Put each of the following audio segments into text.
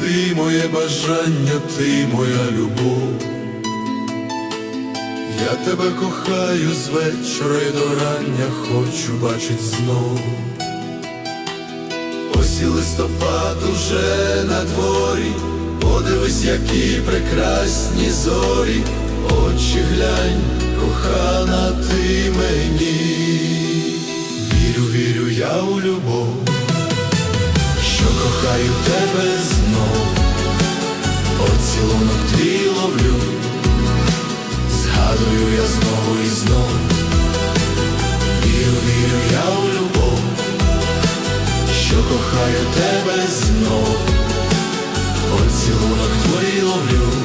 ти моє бажання, ти моя любов. Я тебе кохаю з вечора й до рання, хочу бачить знов. Ось і листопад уже на дворі, подивись, які прекрасні зорі, очі глянь, кохана ти мені. Вірю, вірю я у любов, кохаю тебе знов, поцілунок твій ловлю, згадую я знову і знов. Вірю, вірю я у любов що кохаю тебе знов, поцілунок твій ловлю,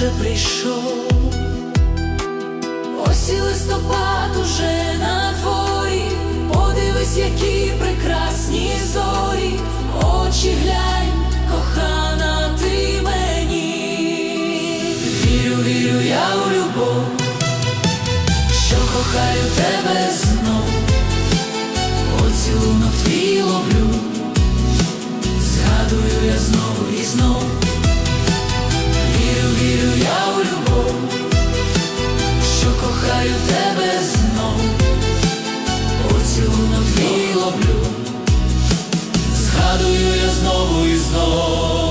я уже прийшов. Ось і листопад уже на дворі, подивись, які прекрасні зорі, очі глянь, кохана, ти мені. Вірю, вірю, я у любов що кохаю тебе знов, кохаю тебе знов, поцілунок твій ловлю, згадую я знову і знов.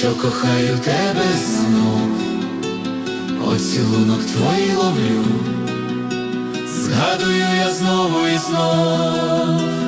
Що кохаю тебе знов, оцілунок твої ловлю, згадую я знову і знов.